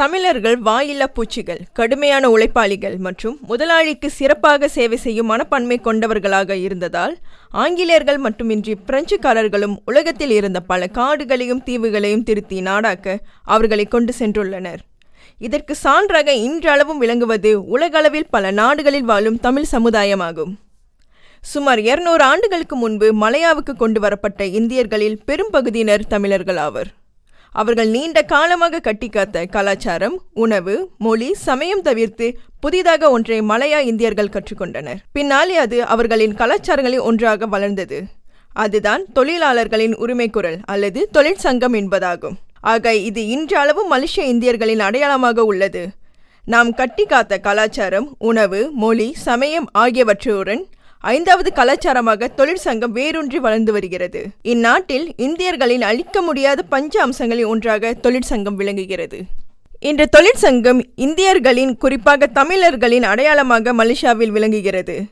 தமிழர்கள் வாயில்லா பூச்சிகள் கடுமையான உழைப்பாளிகள் மற்றும் முதலாளிக்கு சிறப்பாக சேவை செய்யும் மனப்பான்மை கொண்டவர்களாக இருந்ததால் ஆங்கிலேயர்கள் மட்டுமின்றி பிரெஞ்சுக்காரர்களும் உலகத்தில் இருந்த பல காடுகளையும் தீவுகளையும் திருத்தி நாடாக்க அவர்களை கொண்டு சென்றுள்ளனர். இதற்கு சான்றாக இன்றளவும் விளங்குவது உலகளவில் பல நாடுகளில் வாழும் தமிழ் சமுதாயமாகும். சுமார் இருநூறு ஆண்டுகளுக்கு முன்பு மலையாவுக்கு கொண்டு வரப்பட்ட இந்தியர்களில் பெரும்பகுதியினர் தமிழர்கள் ஆவர். அவர்கள் நீண்ட காலமாக கட்டிக்காத்த கலாச்சாரம் உணவு மொழி சமயம் தவிர்த்து புதிதாக ஒன்றை மலையா இந்தியர்கள் கற்றுக்கொண்டனர். பின்னாலே அது அவர்களின் கலாச்சாரங்களில் ஒன்றாக வளர்ந்தது. அதுதான் தொழிலாளர்களின் உரிமை குரல் அல்லது தொழிற்சங்கம் என்பதாகும். ஆக இது இன்றளவும் மலேசிய இந்தியர்களின் அடையாளமாக உள்ளது. நாம் கட்டிக்காத்த கலாச்சாரம் உணவு மொழி சமயம் ஆகியவற்றுடன் ஐந்தாவது கலாச்சாரமாக தொழிற்சங்கம் வேரூன்றி வளர்ந்து வருகிறது. இந்நாட்டில் இந்தியர்களின் அழிக்க முடியாத பஞ்ச அம்சங்களில் ஒன்றாக தொழிற்சங்கம் விளங்குகிறது. இன்று தொழிற்சங்கம் இந்தியர்களின் குறிப்பாக தமிழர்களின் அடையாளமாக மலேசியாவில் விளங்குகிறது.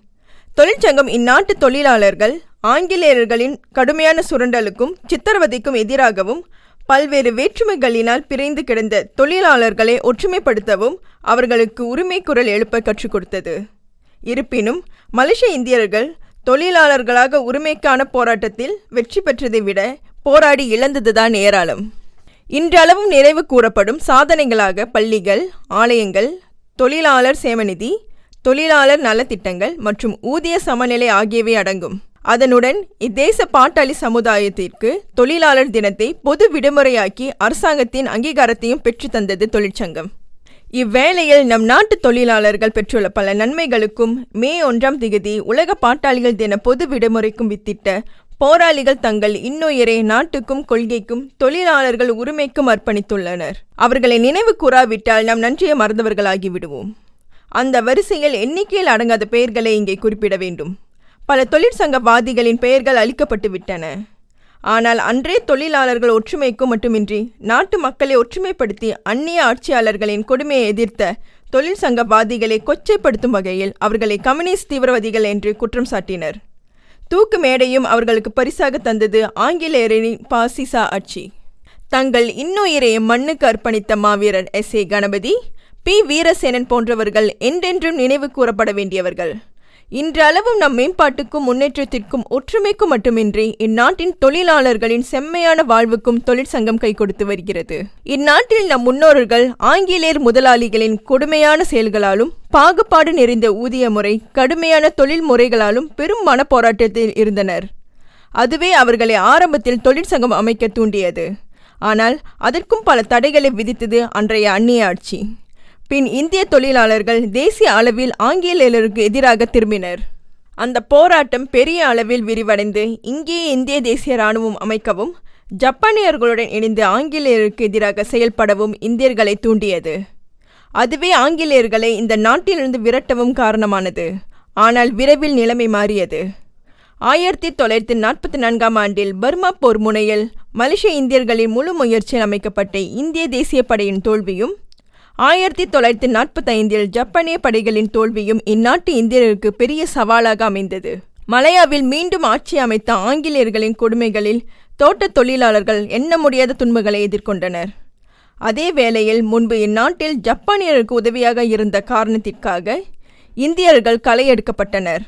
தொழிற்சங்கம் இந்நாட்டு தொழிலாளர்கள் ஆங்கிலேயர்களின் கடுமையான சுரண்டலுக்கும் சித்திரவதைக்கும் எதிராகவும் பல்வேறு வேற்றுமைகளினால் பிரிந்து கிடந்த தொழிலாளர்களை ஒற்றுமைப்படுத்தவும் அவர்களுக்கு உரிமை குரல் எழுப்ப கற்றுக் கொடுத்தது. இருப்பினும் மலேசிய இந்தியர்கள் தொழிலாளர்களாக உரிமைக்கான போராட்டத்தில் வெற்றி பெற்றதை விட போராடி இழந்ததுதான் ஏராளம். இன்றளவும் நிறைவு கூறப்படும் சாதனைகளாக பள்ளிகள் ஆலயங்கள் தொழிலாளர் சேமநிதி தொழிலாளர் நலத்திட்டங்கள் மற்றும் ஊதிய சமநிலை ஆகியவை அடங்கும். அதனுடன் இத்தேச பாட்டாளி சமுதாயத்திற்கு தொழிலாளர் தினத்தை பொது விடுமுறையாக்கி அரசாங்கத்தின் அங்கீகாரத்தையும் பெற்றுத்தந்தது தொழிற்சங்கம். இவ்வேளையில் நம் நாட்டு தொழிலாளர்கள் பெற்றுள்ள பல நன்மைகளுக்கும் மே ஒன்றாம் திகதி உலக பாட்டாளிகள் தின பொது விடுமுறைக்கும் வித்திட்ட போராளிகள் தங்கள் இன்னுயிரை நாட்டுக்கும் கொள்கைக்கும் தொழிலாளர்கள் உரிமைக்கும் அர்ப்பணித்துள்ளனர். அவர்களை நினைவு கூறாவிட்டால் நாம் நன்றியை மறந்தவர்களாகி விடுவோம். அந்த வரிசையில் எண்ணிக்கையில் அடங்காத பெயர்களை இங்கே குறிப்பிட வேண்டும். பல தொழிற்சங்கவாதிகளின் பெயர்கள் அளிக்கப்பட்டு விட்டன. ஆனால் அன்றே தொழிலாளர்கள் ஒற்றுமைக்கும் மட்டுமின்றி நாட்டு மக்களை ஒற்றுமைப்படுத்தி அந்நிய ஆட்சியாளர்களின் கொடுமையை எதிர்த்த தொழிற்சங்கவாதிகளை கொச்சைப்படுத்தும் வகையில் அவர்களை கம்யூனிஸ்ட் தீவிரவாதிகள் என்று குற்றம் சாட்டினர். தூக்கு மேடையும் அவர்களுக்கு பரிசாக தந்தது ஆங்கிலேயரின் பாசிசா ஆட்சி. தங்கள் இன்னுயிரை மண்ணுக்கு அர்ப்பணித்த மாவீரர் S A Ganapathy P. Veerasenan போன்றவர்கள் என்றென்றும் நினைவு கூறப்பட வேண்டியவர்கள். இன்றளவும் நம் மேம்பாட்டுக்கும் முன்னேற்றத்திற்கும் ஒற்றுமைக்கும் மட்டுமின்றி இந்நாட்டின் தொழிலாளர்களின் செம்மையான வாழ்வுக்கும் தொழிற்சங்கம் கை கொடுத்து வருகிறது. இந்நாட்டில் நம் முன்னோர்கள் ஆங்கிலேயர் முதலாளிகளின் கொடுமையான செயல்களாலும் பாகுபாடு நிறைந்த ஊதிய முறை கடுமையான தொழில் முறைகளாலும் பெரும் மனப்போராட்டத்தில் இருந்தனர். அதுவே அவர்களை ஆரம்பத்தில் தொழிற்சங்கம் அமைக்க தூண்டியது. ஆனால் அதற்கும் பல தடைகளை விதித்தது அன்றைய அந்நிய ஆட்சி. பின் இந்திய தொழிலாளர்கள் தேசிய அளவில் ஆங்கிலேயருக்கு எதிராக திரும்பினர். அந்த போராட்டம் பெரிய அளவில் விரிவடைந்து இங்கே இந்திய தேசிய இராணுவம் அமைக்கவும் ஜப்பானியர்களுடன் இணைந்து ஆங்கிலேயருக்கு எதிராக செயல்படவும் இந்தியர்களை தூண்டியது. அதுவே ஆங்கிலேயர்களை இந்த நாட்டிலிருந்து விரட்டவும் காரணமானது. ஆனால் விரைவில் நிலைமை மாறியது. ஆயிரத்தி தொள்ளாயிரத்தி நாற்பத்தி நான்காம் ஆண்டில் பர்மா போர் முனையில் மலேசிய இந்தியர்களின் முழு முயற்சியில் அமைக்கப்பட்ட இந்திய தேசிய படையின் தோல்வியும் ஆயிரத்தி தொள்ளாயிரத்தி நாற்பத்தி ஐந்தில் ஜப்பானிய படைகளின் தோல்வியும் இந்நாட்டு இந்தியருக்கு பெரிய சவாலாக அமைந்தது. மலையாவில் மீண்டும் ஆட்சி அமைத்த ஆங்கிலேயர்களின் கொடுமைகளில் தோட்டத் தொழிலாளர்கள் எண்ண முடியாத துன்பங்களை எதிர்கொண்டனர். அதே வேளையில் முன்பு இந்நாட்டில் ஜப்பானியருக்கு உதவியாக இருந்த காரணத்திற்காக இந்தியர்கள் களையெடுக்கப்பட்டனர்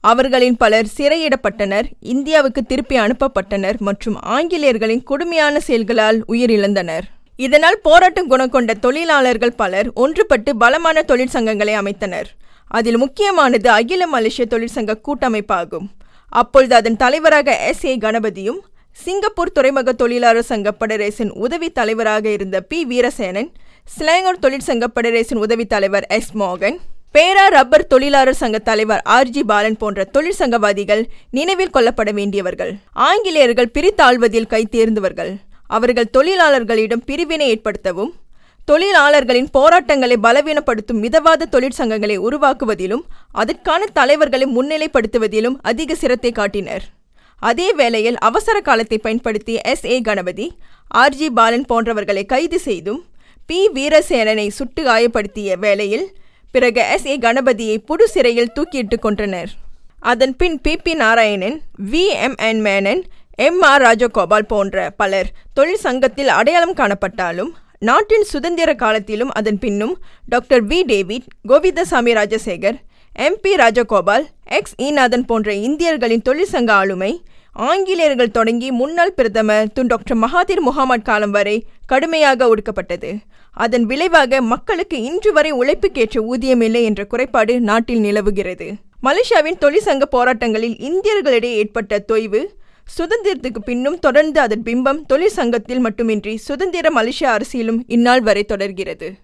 அவர்களின் பலர் சிறையிடப்பட்டனர் இந்தியாவுக்கு திருப்பி அனுப்பப்பட்டனர் மற்றும் ஆங்கிலேயர்களின் கொடுமையான செயல்களால் உயிரிழந்தனர். இதனால் போராட்டம் குணம் கொண்ட தொழிலாளர்கள் பலர் ஒன்றுபட்டு பலமான தொழிற்சங்கங்களை அமைத்தனர். அதில் முக்கியமானது அகில மலேசிய தொழிற்சங்க கூட்டமைப்பாகும். அப்பொழுது அதன் தலைவராக எஸ். ஏ. கணபதியும் சிங்கப்பூர் துறைமுக தொழிலாளர் சங்க படரேசின் உதவி தலைவராக இருந்த பி. வீரசேனன் ஸ்லாங்கூர் தொழிற்சங்க படரேசின் உதவி தலைவர் எஸ். மோகன் பேரா ரப்பர் தொழிலாளர் சங்க தலைவர் ஆர். ஜி. பாலன் போன்ற தொழிற்சங்கவாதிகள் நினைவில் கொள்ளப்பட வேண்டியவர்கள். ஆங்கிலேயர்கள் பிரித்தாழ்வதில் கைத்தேர்ந்தவர்கள் அவர்கள் தொழிலாளர்களிடம் பிரிவினை ஏற்படுத்தவும் தொழிலாளர்களின் போராட்டங்களை பலவீனப்படுத்தும் மிதவாத தொழிற்சங்கங்களை உருவாக்குவதிலும் அதற்கான தலைவர்களை முன்னிலைப்படுத்துவதிலும் அதிக சிரத்தை காட்டினர். அதே வேளையில் அவசர காலத்தை பயன்படுத்தி S. A. Ganapathy R. G. Balan போன்றவர்களை கைது செய்தும் பி. வீரசேனனை சுட்டு காயப்படுத்திய வேளையில் பிறகு எஸ். ஏ. கணபதியை புது சிறையில் தூக்கியிட்டு கொன்றனர். அதன் பின் P. P. Narayanan V. M. N. Menon M R Rajagopal போன்ற பலர் தொழிற்சங்கத்தில் அடையாளம் காணப்பட்டாலும் நாட்டின் சுதந்திர காலத்திலும் அதன் பின்னும் doctor V. David Govindasamy Rajasekar M. P. Rajagopal X. Eenathan போன்ற இந்தியர்களின் தொழிற்சங்க ஆளுமை ஆங்கிலேயர்கள் தொடங்கி முன்னாள் பிரதமர் துன் டாக்டர் மகாதீர் முகமது காலம் வரை கடுமையாக ஒடுக்கப்பட்டது. அதன் விளைவாக மக்களுக்கு இன்று வரை உழைப்புக்கேற்ற ஊதியமில்லை என்ற குறைபாடு நாட்டில் நிலவுகிறது. மலேசியாவின் தொழிற்சங்க போராட்டங்களில் இந்தியர்களிடையே ஏற்பட்ட தொய்வு சுதந்திரத்துக்கு பின்னும் தொடர்ந்து அதன் பிம்பம் தொழிற்சங்கத்தில் மட்டுமின்றி சுதந்திர மலேசிய அரசியலும் இந்நாள் வரை தொடர்கிறது.